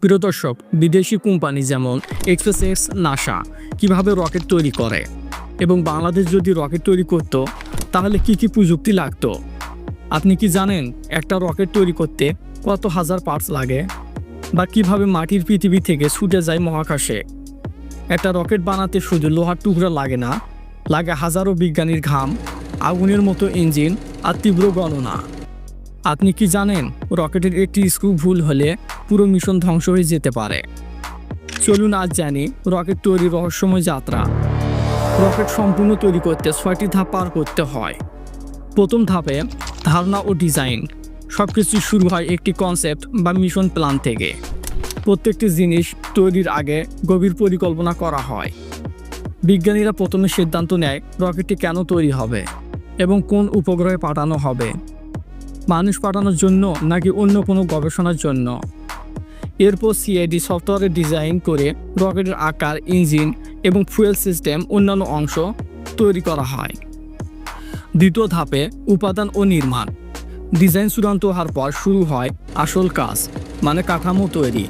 প্রিয় দর্শক, বিদেশি কোম্পানি যেমন এক্সপ্রেস নাসা কীভাবে রকেট তৈরি করে? এবং বাংলাদেশ যদি রকেট তৈরি করত, তাহলে কি কি প্রযুক্তি লাগতো? আপনি কি জানেন একটা রকেট তৈরি করতে কত হাজার পার্টস লাগে? বা কীভাবে মাটির পৃথিবী থেকে ছুটে যায় মহাকাশে? একটা রকেট বানাতে শুধু লোহার টুকরা লাগে না, লাগে হাজারো বিজ্ঞানীর ঘাম, আগুনের মতো ইঞ্জিন আর তীব্র গণনা। আপনি কি জানেন রকেটের একটি স্ক্রু ভুল হলে পুরো মিশন ধ্বংস হয়ে যেতে পারে। চলুন আজ জানি রকেট তৈরির রহস্যময় যাত্রা। রকেট সম্পূর্ণ তৈরি করতে ছয়টি ধাপ পার করতে হয়। প্রথম ধাপে ধারণা ও ডিজাইন। সব কিছু শুরু হয় একটি কনসেপ্ট বা মিশন প্ল্যান থেকে। প্রত্যেকটি জিনিস তৈরির আগে গভীর পরিকল্পনা করা হয়। বিজ্ঞানীরা প্রথমে সিদ্ধান্ত নেয় রকেটটি কেন তৈরি হবে এবং কোন উপগ্রহে পাঠানো হবে। মানুষ পাঠানোর জন্য নাকি অন্য কোনো গবেষণার জন্য? এরপর সিআইডি সফটওয়্যারের ডিজাইন করে রকেটের আকার, ইঞ্জিন এবং ফুয়েল সিস্টেম অন্যান্য অংশ তৈরি করা হয়। দ্বিতীয় ধাপে উপাদান ও নির্মাণ। ডিজাইন চূড়ান্ত হওয়ার পর শুরু হয় আসল কাজ মানে কাঠামো তৈরি।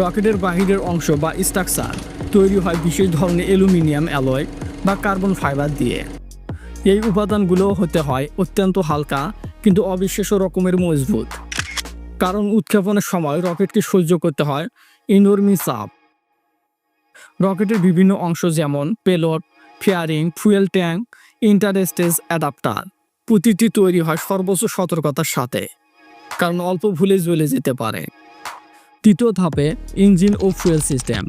রকেটের বাহিরের অংশ বা স্ট্রাকচার তৈরি হয় বিশেষ ধরনের অ্যালুমিনিয়াম অ্যালয় বা কার্বন ফাইবার দিয়ে। এই উপাদানগুলো হতে হয় অত্যন্ত হালকা কিন্তু অবিশ্বাস্য রকমের মজবুত। কারণ উৎক্ষেপণের সময় রকেটকে সহ্য করতে হয় ইনর্মি চাপ রকেটের বিভিন্ন অংশ যেমন payload fairing, fuel tank, interstage adapter প্রতিটি তৈরি হয় সর্বোচ্চ সতর্কতার সাথে, কারণ অল্প ভুলে জ্বলে যেতে পারে। তৃতীয় ধাপে ইঞ্জিন ও ফুয়েল সিস্টেম।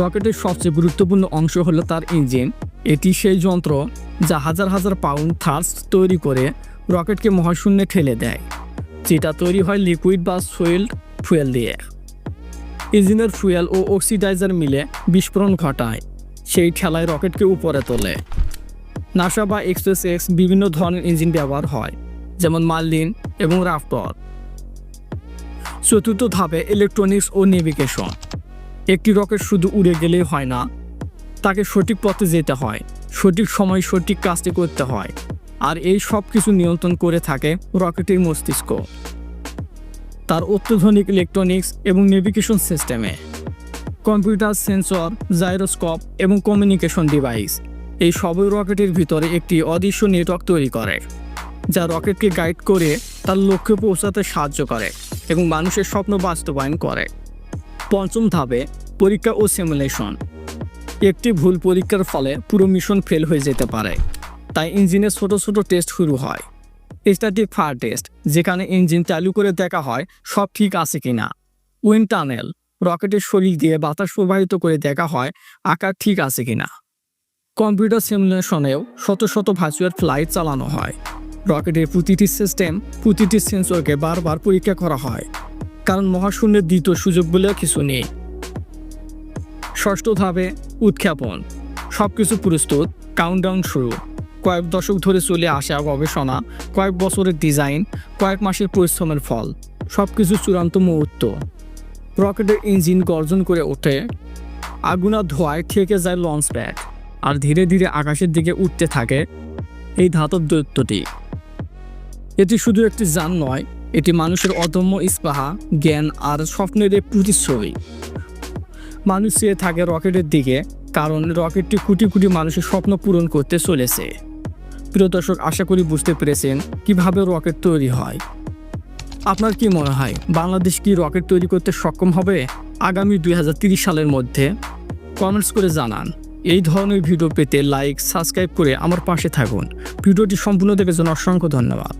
রকেটের সবচেয়ে গুরুত্বপূর্ণ অংশ হলো তার ইঞ্জিন। এটি সেই যন্ত্র যা হাজার হাজার পাউন্ড থার্স্ট তৈরি করে রকেটকে মহাশূন্যে ঠেলে দেয়। যেটা তৈরি হয় লিকুইড বা সোয়েল্ড ফুয়েল দিয়ে। ইঞ্জিনের ফুয়েল ও অক্সিডাইজার মিলে বিস্ফোরণ ঘটায়, সেই ঠেলায় রকেটকে উপরে তোলে। নাসা বা এক্সপ্রেস এক্স বিভিন্ন ধরনের ইঞ্জিন ব্যবহার হয়, যেমন মার্লিন এবং রাফটর। চতুর্থ ধাপে ইলেকট্রনিক্স ও নেভিগেশন একটি রকেট শুধু উড়ে গেলেই হয় না, তাকে সঠিক পথে যেতে হয়, সঠিক সময় সঠিক কাজটি করতে হয়। আর এই সব কিছু নিয়ন্ত্রণ করে থাকে রকেটের মস্তিষ্ক, তার অত্যাধুনিক ইলেকট্রনিক্স এবং নেভিগেশন সিস্টেমে কম্পিউটার সেন্সর জাইরোস্কোপ এবং কমিউনিকেশন ডিভাইস এই সবই রকেটের ভিতরে একটি অদৃশ্য নেটওয়ার্ক তৈরি করে, যা রকেটকে গাইড করে তার লক্ষ্যে পৌঁছাতে সাহায্য করে এবং মানুষের স্বপ্ন বাস্তবায়ন করে। পঞ্চম ধাপে পরীক্ষা ও সিমুলেশন একটি ভুল পরীক্ষার ফলে পুরো মিশন ফেল হয়ে যেতে পারে। তাই ইঞ্জিনের ছোট ছোট টেস্ট শুরু হয়। স্ট্যাটিক ফায়ার টেস্ট যেখানে ইঞ্জিন চালু করে দেখা হয় সব ঠিক আছে কিনা। উইন্ড টানেল রকেটের শরীর দিয়ে বাতাস প্রবাহিত করে দেখা হয় আকার ঠিক আছে কিনা। কম্পিউটার সিমুলেশনেও শত শত ভার্চুয়াল ফ্লাইট চালানো হয়। রকেটের প্রতিটি সিস্টেম প্রতিটি সেন্সরকে বারবার পরীক্ষা করা হয়। কারণ মহাশূন্যের দ্বিতীয় সুযোগ বলেও কিছু নেই। ষষ্ঠ ধাপে উৎক্ষেপণ সব কিছু প্রস্তুত কাউন্টডাউন শুরু। কয়েক দশক ধরে চলে আসা গবেষণা, কয়েক বছরের ডিজাইন কয়েক মাসের পরিশ্রমের ফল সব কিছু চূড়ান্ত মুহূর্ত। রকেটের ইঞ্জিন গর্জন করে ওঠে, আগুনা ধোঁয়ায় থেকে যায় লঞ্চ প্যাড আর ধীরে ধীরে আকাশের দিকে উঠতে থাকে এই ধাতব দৈত্যটি। এটি শুধু একটি যান নয়, এটি মানুষের অদম্য ইস্পাহা, জ্ঞান আর স্বপ্নের প্রতিচ্ছবি। মানুষ চেয়ে থাকে রকেটের দিকে, কারণ রকেটটি কোটি কোটি মানুষের স্বপ্ন পূরণ করতে চলেছে। প্রিয় দর্শক, আশা করি বুঝতে পেরেছেন কীভাবে রকেট তৈরি হয়। আপনার কি মনে হয়, বাংলাদেশ কি রকেট তৈরি করতে সক্ষম হবে আগামী দুই সালের মধ্যে? কমেন্টস করে জানান। এই ধরনের ভিডিও পেতে লাইক, সাবস্ক্রাইব করে আমার পাশে থাকুন। ভিডিওটি সম্পূর্ণ দেখার জন্য অসংখ্য ধন্যবাদ।